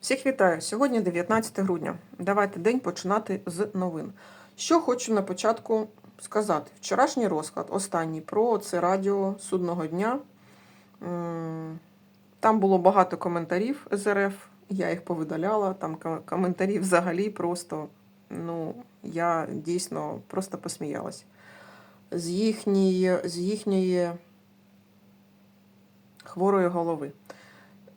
Всіх вітаю! Сьогодні 19 грудня. Давайте день починати з новин. Що хочу на початку сказати. Вчорашній розклад, останній про це радіо судного дня. Там було багато коментарів з РФ, я їх повидаляла. Там коментарі взагалі просто, ну, я дійсно просто посміялась. З їхньої, з їхньої хворої голови.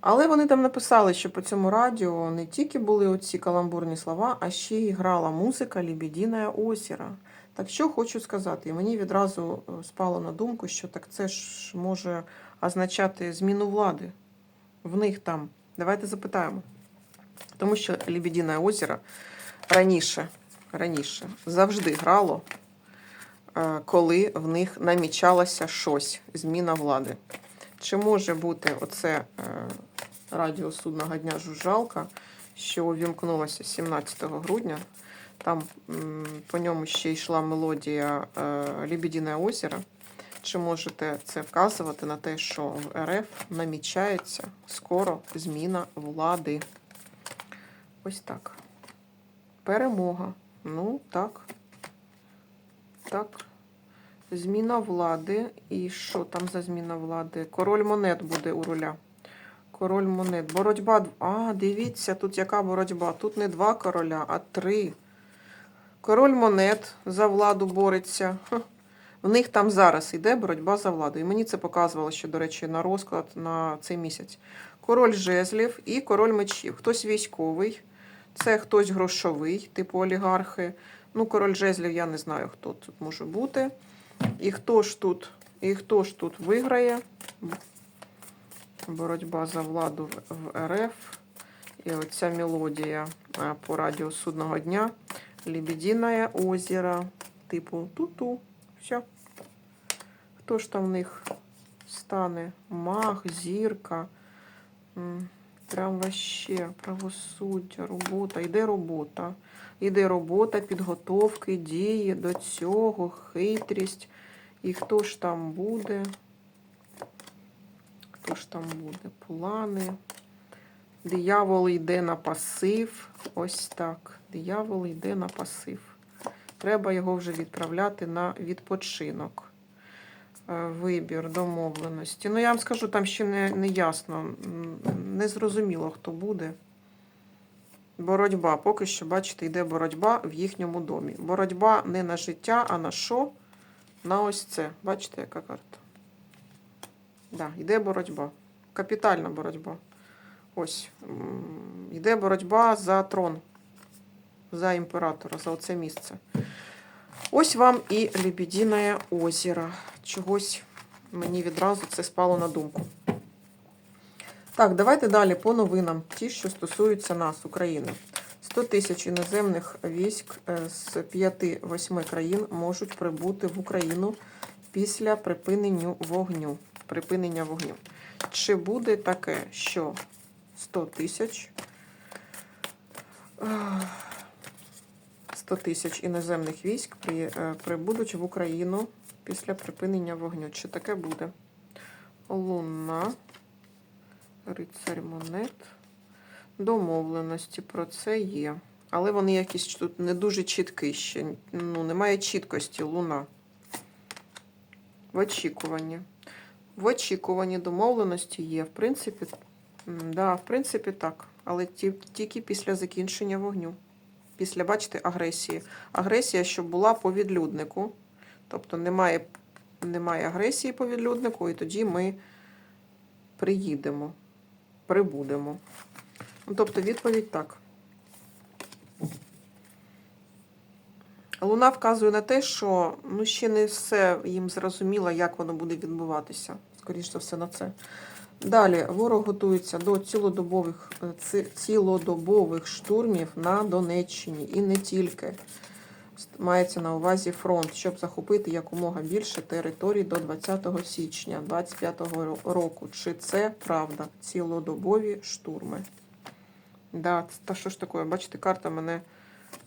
Але вони там написали, що по цьому радіо не тільки були оці каламбурні слова, а ще й грала музика Лібідіна озера. Так що хочу сказати, і мені відразу е, спало на думку, що так це ж може означати зміну влади в них там. Давайте запитаємо. Тому що Лібідіне озеро раніше, раніше завжди грало, е, коли в них намічалося щось, зміна влади. Чи може бути оце е, радіо судного дня жужжалка, що увімкнулося 17 грудня? Там по ньому ще йшла мелодія Лібідіне озеро. Чи можете це вказувати на те, що в РФ намічається скоро зміна влади? Ось так. Перемога. Ну, так. Так. Зміна влади. І що там за зміна влади? Король монет буде у руля. Король монет. Боротьба. А, дивіться, тут яка боротьба. Тут не два короля, а три. Король монет за владу бореться. В них там зараз йде боротьба за владу. І мені це показувало, що, до речі, на розклад на цей місяць. Король жезлів і король мечів. Хтось військовий, це хтось грошовий, типу олігархи. Ну, король жезлів, я не знаю, хто тут може бути. І хто ж тут, і хто ж тут виграє? Боротьба за владу в- РФ. І оця мелодія по радіо судного дня. Лебединое озеро. Типу ту-ту. Все. Хто ж там в них стане? Маг, зірка. Прям вообще правосуддя, робота. Йде робота. Іде робота, підготовки, дії до цього, хитрість. І хто ж там буде? Там буде? Плани. Диявол йде на пасив. Ось так. Диявол йде на пасив. Треба його вже відправляти на відпочинок. Е, Вибір, домовленості. Ну, я вам скажу, там ще не, не ясно, не зрозуміло, хто буде. Боротьба. Поки що, бачите, йде боротьба в їхньому домі. Боротьба не на життя, а на що? На ось це. Бачите, яка карта? Да, йде боротьба. Капітальна боротьба. Ось. Йде боротьба за трон, за імператора, за оце місце. Ось вам і Лебедине озеро. Чогось мені відразу це спало на думку. Так, давайте далі по новинам, ті, що стосуються нас, України. 100 тисяч іноземних військ е, з 5-8 країн можуть прибути в Україну після припинення вогню. Припинення вогню. Чи буде таке, що 100 тисяч е, 100 тисяч іноземних військ е, прибудуть в Україну після припинення вогню? Чи таке буде? Луна, рицарь монет. Домовленості про це є. Але вони якісь тут не дуже чіткі ще. Ну, немає чіткості луна. В очікуванні. В очікуванні домовленості є. В принципі, да, в принципі, так. Але тільки після закінчення вогню. Після, бачите, агресії. Агресія, щоб була по відлюднику. Тобто немає, немає агресії по відлюднику, і тоді ми приїдемо, прибудемо. Ну, Тобто відповідь так. Луна вказує на те, що ну, ще не все їм зрозуміло, як воно буде відбуватися. Скоріше все на це. Далі ворог готується до цілодобових, е, цілодобових штурмів на Донеччині і не тільки. Мається на увазі фронт, щоб захопити якомога більше територій до 20 січня 2025 року. Чи це правда? Цілодобові штурми. Да, та що ж таке? Бачите, карта мене.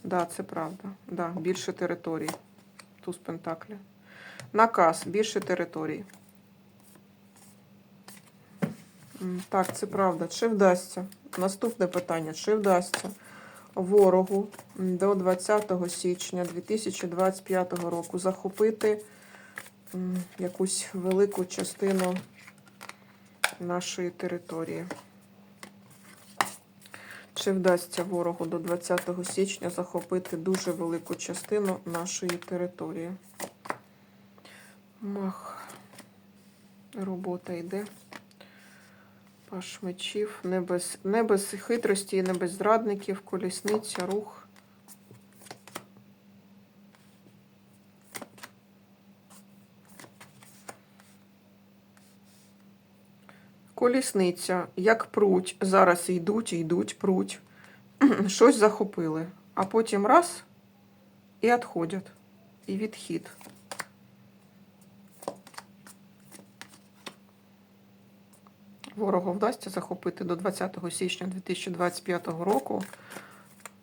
Да, це правда. Да, більше територій. Туз Пентаклі. Наказ, більше територій. Так, це правда. Чи вдасться? Наступне питання. Чи вдасться ворогу до 20 січня 2025 року захопити якусь велику частину нашої території? Чи вдасться ворогу до 20 січня захопити дуже велику частину нашої території? Мах. Робота йде. Паш мечів. Не без, не без хитрості і не без зрадників. Колісниця, рух. Колісниця, як пруть, зараз йдуть, йдуть, пруть. Щось захопили. А потім раз і відходять. І відхід. Ворогу вдасться захопити до 20 січня 2025 року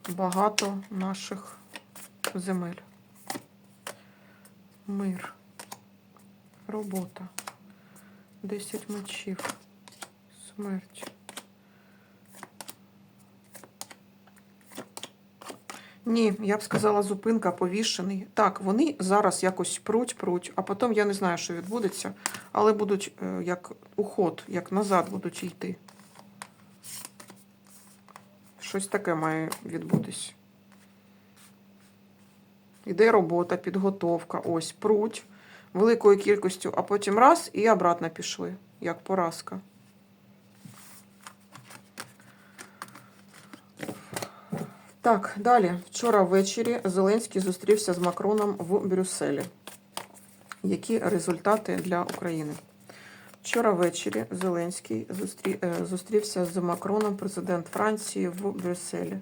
багато наших земель. Мир. Робота. 10 мечів. Смерть. Ні, я б сказала, зупинка повішений. Так, вони зараз якось пруть, пруть, а потім я не знаю, що відбудеться, але будуть е, як уход, як назад будуть йти. Щось таке має відбутись. Іде робота, підготовка, ось, пруть великою кількістю, а потім раз і обратно пішли, як поразка. Так, далі. Вчора ввечері Зеленський зустрівся з Макроном в Брюсселі. Які результати для України? Вчора ввечері Зеленський е, зустрівся з Макроном, президент Франції, в Брюсселі.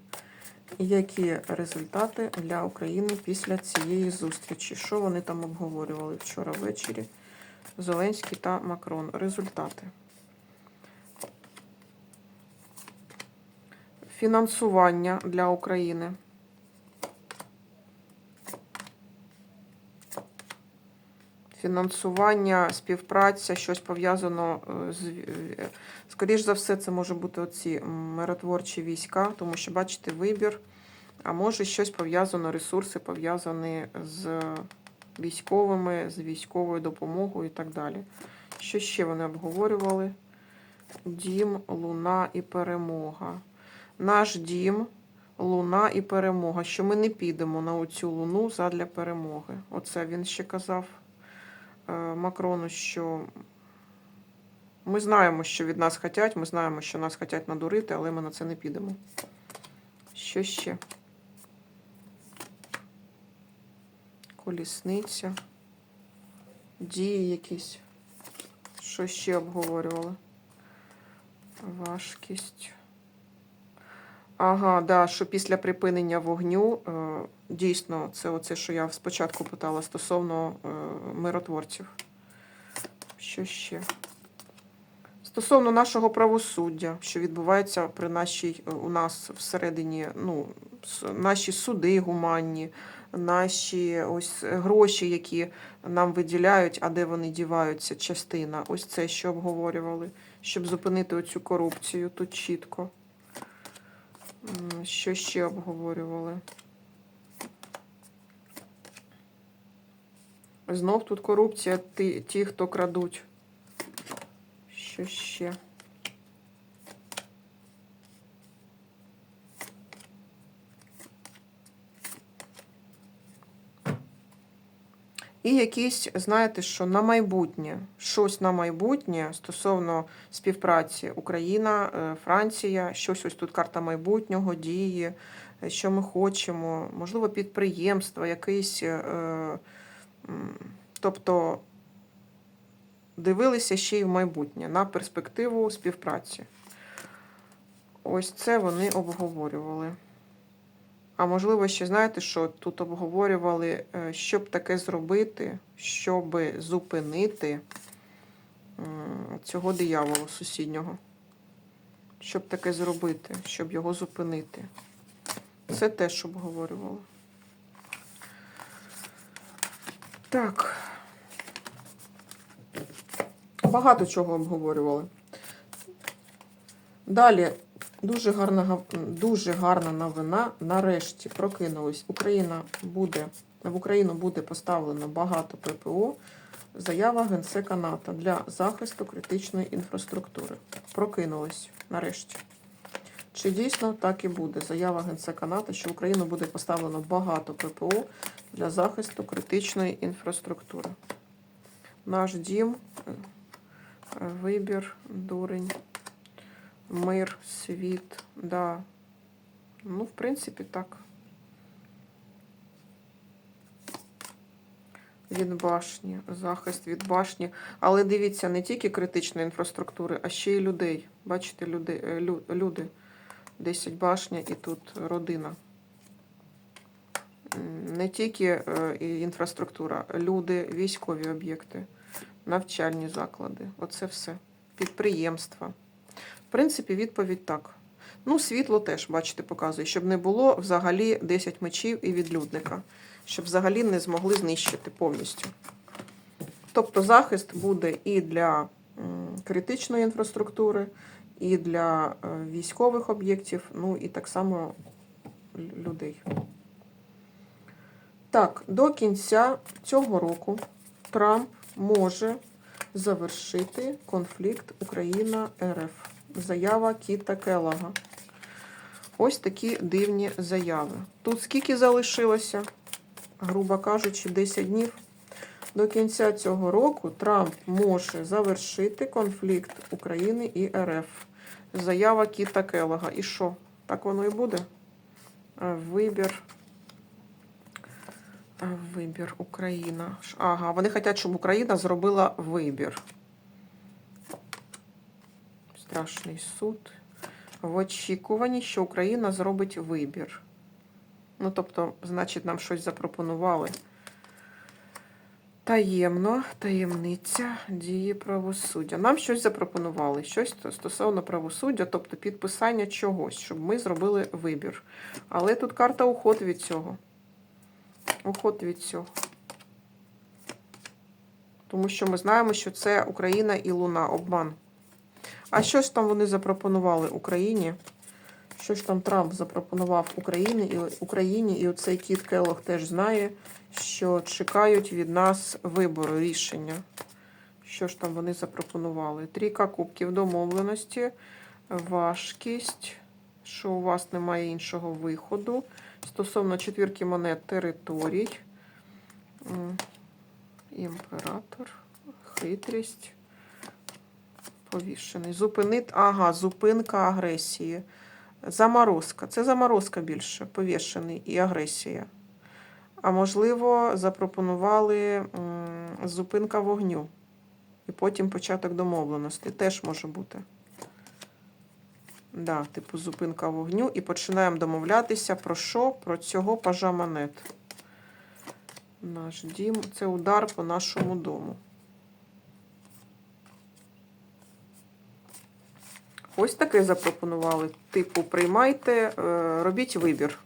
Які результати для України після цієї зустрічі? Що вони там обговорювали вчора ввечері? Зеленський та Макрон. Результати. Фінансування для України. Фінансування, співпраця, щось пов'язано е, з е, скоріш за все, це може бути оці миротворчі війська, тому що бачите вибір, а може щось пов'язано, ресурси пов'язані з військовими, з військовою допомогою і так далі. Що ще вони обговорювали? Дім, луна і перемога наш дім, луна і перемога. Що ми не підемо на оцю луну задля перемоги. Оце він ще казав Макрону, що ми знаємо, що від нас хотять, ми знаємо, що нас хотять надурити, але ми на це не підемо. Що ще? Колісниця. Дії якісь. Що ще обговорювали? Важкість. Ага, да, що після припинення вогню, е, дійсно, це оце, що я спочатку питала стосовно е, миротворців. Що ще? Стосовно нашого правосуддя, що відбувається при нашій, е, у нас всередині, ну, наші суди гуманні, наші ось гроші, які нам виділяють, а де вони діваються, частина. Ось це що обговорювали, щоб зупинити оцю корупцію тут чітко. Що ще обговорювали? Знов тут корупція, ті, ті, хто крадуть. Що ще? І якісь, знаєте, що на майбутнє, щось на майбутнє стосовно співпраці Україна, е, Франція, щось ось тут карта майбутнього, дії, е, що ми хочемо, можливо, підприємство, якийсь, е, тобто дивилися ще й в майбутнє на перспективу співпраці. Ось це вони обговорювали. А можливо, ще знаєте, що тут обговорювали, е, що б таке зробити, щоб зупинити цього диявола сусіднього. Що б таке зробити, щоб його зупинити. Це теж обговорювали. Так. Багато чого обговорювали. Далі Дуже гарна, дуже гарна новина. Нарешті прокинулись. Україна буде, в Україну буде поставлено багато ППО. Заява Генсека НАТО для захисту критичної інфраструктури. Прокинулись нарешті. Чи дійсно так і буде? Заява Генсека НАТО, що в Україну буде поставлено багато ППО для захисту критичної інфраструктури. Наш дім, е, вибір, дурень, мир, світ, да. Ну, в принципі, так. Від башні, захист від башні. Але дивіться, не тільки критичної інфраструктури, а ще й людей. Бачите, люди, е, лю- люди. 10 башня і тут родина. Не тільки е, інфраструктура, люди, військові об'єкти, навчальні заклади. Оце все. Підприємства. В принципі, відповідь так. Ну, світло теж, бачите, показує, щоб не було взагалі 10 мечів і відлюдника, щоб взагалі не змогли знищити повністю. Тобто захист буде і для критичної інфраструктури, і для е, військових об'єктів, ну і так само людей. Так, до кінця цього року Трамп може завершити конфлікт Україна-РФ. Заява Кіта Келлога. Ось такі дивні заяви. Тут скільки залишилося? Грубо кажучи, 10 днів. До кінця цього року Трамп може завершити конфлікт України і РФ. Заява Кіта Келлога. І що? Так воно і буде? Вибір. Вибір Україна. Ага, вони хочуть, щоб Україна зробила вибір. Страшний суд. В очікуванні, що Україна зробить вибір. Ну, тобто, значить, нам щось запропонували. Таємно, таємниця дії правосуддя. Нам щось запропонували, щось стосовно правосуддя, тобто підписання чогось, щоб ми зробили вибір. Але тут карта уход від цього. Уход від цього. Тому що ми знаємо, що це Україна і Луна, обман. А що ж там вони запропонували Україні? Що ж там Трамп запропонував Україні і Україні, і оцей кіт Келлог теж знає, що чекають від нас вибору, рішення. Що ж там вони запропонували? Трійка кубків домовленості, важкість, що у вас немає іншого виходу. Стосовно четвірки монет територій. Імператор, хитрість. Повішений. Зупинить. Ага, зупинка агресії. Заморозка. Це заморозка більше, повішений і агресія. А можливо, запропонували зупинка вогню. І потім початок домовленості. Теж може бути. Да, типу зупинка вогню. І починаємо домовлятися про що? Про цього пажа монет. Наш дім. Це удар по нашому дому. Ось таке запропонували. Типу, приймайте, е, робіть вибір.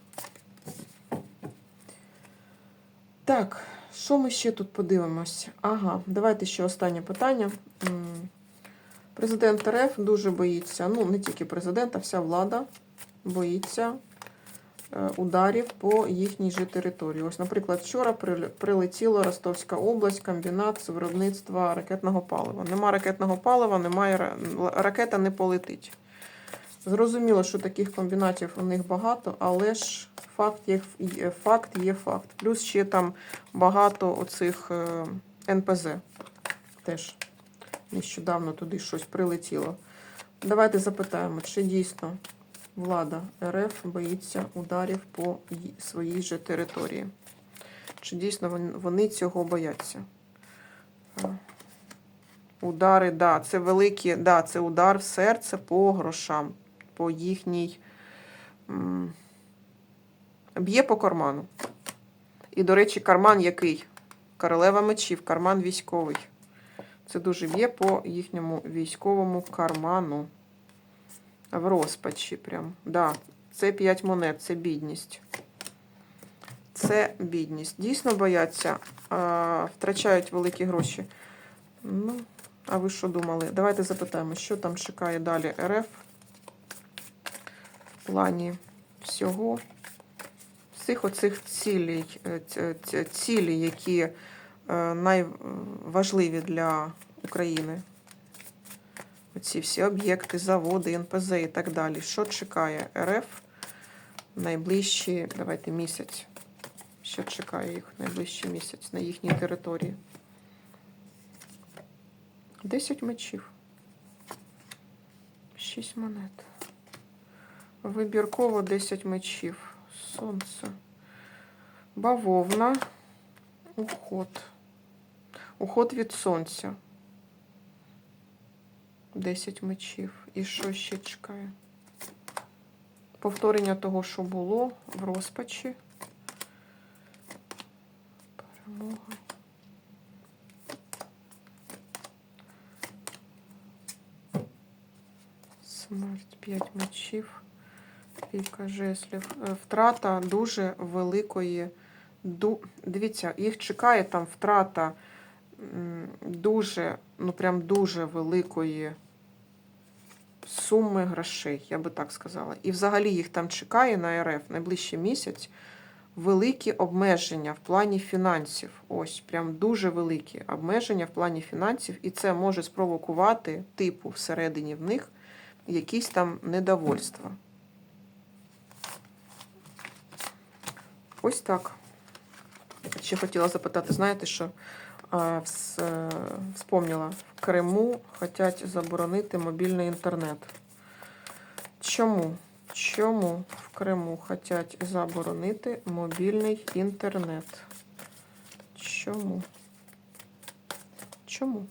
Так, що ми ще тут подивимось? Ага, давайте ще останнє питання. Президент РФ дуже боїться, ну не тільки президент, а вся влада боїться ударів по їхній же території. Ось, наприклад, вчора прилетіла Ростовська область, комбінат з виробництва ракетного палива. Нема ракетного палива, немає ракета не полетить. Зрозуміло, що таких комбінатів у них багато, але ж факт є, є- факт є факт. Плюс ще там багато оцих е, НПЗ теж нещодавно туди щось прилетіло. Давайте запитаємо, чи дійсно влада РФ боїться ударів по своїй же території? Чи дійсно вони цього бояться? Е, Удари, да, це великі, да, це удар в серце по грошам, по їхній. Б'є по карману. І, до речі, карман який? Королева мечів, карман військовий. Це дуже б'є по їхньому військовому карману. В розпачі прям. Да, це 5 монет, це бідність. Це бідність. Дійсно бояться, а, втрачають великі гроші. Ну, а ви що думали? Давайте запитаємо, що там чекає далі РФ в плані всього. Всіх оцих цілей, е, ц- цілі, які е, найважливі для України. Оці всі об'єкти, заводи, НПЗ і так далі. Що чекає РФ в найближчі, давайте місяць. Що чекає їх в найближчий місяць на їхній території? 10 мечів. 6 монет. Вибірково 10 мечів. Сонце. Бавовна. Уход. Уход від сонця. 10 мечів. І що ще чекає? Повторення того, що було в розпачі. Перемога. Смерть 5 мечів. Трійка жеслів. Е, Втрата дуже великої. ду- Дивіться, їх чекає там втрата дуже, ну прям дуже великої суми грошей, я би так сказала. І взагалі їх там чекає на РФ найближчий місяць великі обмеження в плані фінансів. Ось, прям дуже великі обмеження в плані фінансів, і це може спровокувати, типу, всередині в них якісь там недовольства. Ось так. Ще хотіла запитати, знаєте, що вспомнила, в Криму хочуть заборонити мобільний інтернет. Чому? Чому в Криму хочуть заборонити мобільний інтернет? Чому? Чому?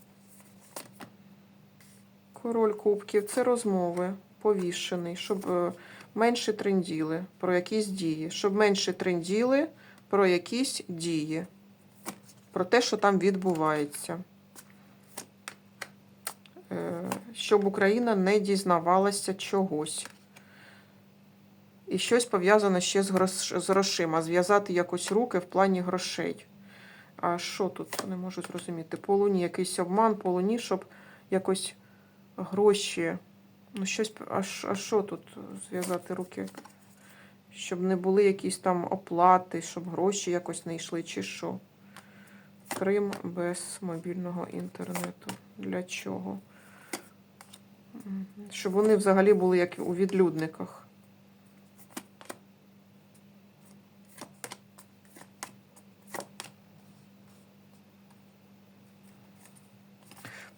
Король кубків це розмови, повішений, щоб е, менше тренділи про якісь дії, щоб менше тренділи про якісь дії, про те, що там відбувається. Е, Щоб Україна не дізнавалася чогось. І щось пов'язане ще з грош- з грошима. Зв'язати якось руки в плані грошей. А що тут? Не можу зрозуміти. По луні якийсь обман, по луні, щоб якось гроші. Ну, щось. а що тут зв'язати руки? Щоб не були якісь там оплати, щоб гроші якось не йшли, чи що. Крим без мобільного інтернету. Для чого? Щоб вони взагалі були як у відлюдниках.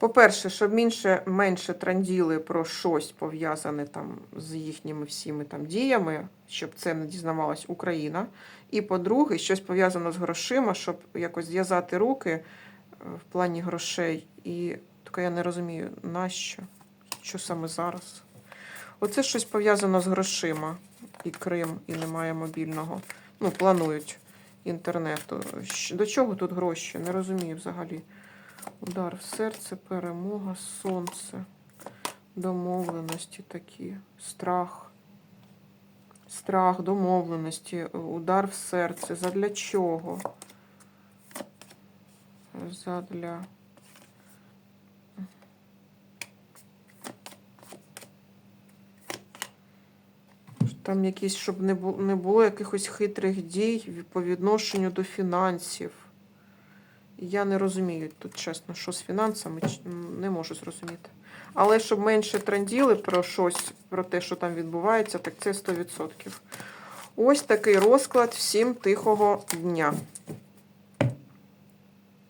По-перше, щоб менше, менше транділи про щось пов'язане там з їхніми всіми там діями, щоб це не дізнавалась Україна. І по-друге, щось пов'язане з грошима, щоб якось зв'язати руки е, в плані грошей. І тільки я не розумію, нащо? Що саме зараз? Оце щось пов'язано з грошима. І Крим, і немає мобільного. Ну, планують інтернету. До чого тут гроші? Не розумію взагалі. Удар в серце, перемога, сонце, домовленості такі, страх. Страх, домовленості, удар в серце. Задля чого? Задля. Там якісь, щоб не було, не було якихось хитрих дій по відношенню до фінансів. Я не розумію тут, чесно, що з фінансами не можу зрозуміти. Але щоб менше транділи про щось, про те, що там відбувається, так це 100%. Ось такий розклад. Всім тихого дня.